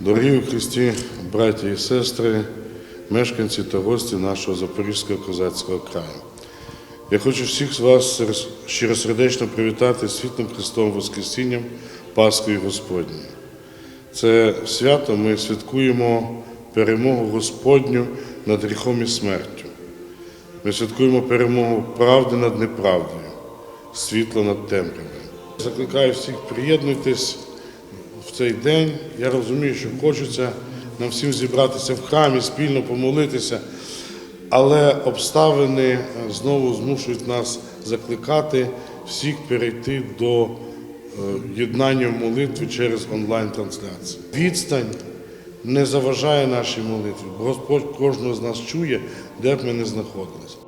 Дорогі в Христі, браті і сестри, мешканці та гості нашого Запорізького козацького краю. Я хочу всіх з вас щиросердечно привітати світлим Христовим Воскресінням Пасхою Господньою. Це свято ми святкуємо перемогу Господню над гріхом і смертю. Ми святкуємо перемогу правди над неправдою, світла над темрявою. Закликаю всіх приєднуйтесь цей день. Я розумію, що хочеться нам всім зібратися в храмі, спільно помолитися, але обставини е, знову змушують нас закликати всіх перейти до е, єднання в молитві через онлайн-трансляцію. Відстань не заважає нашій молитві, Господь кожного з нас чує, де б ми не знаходилися.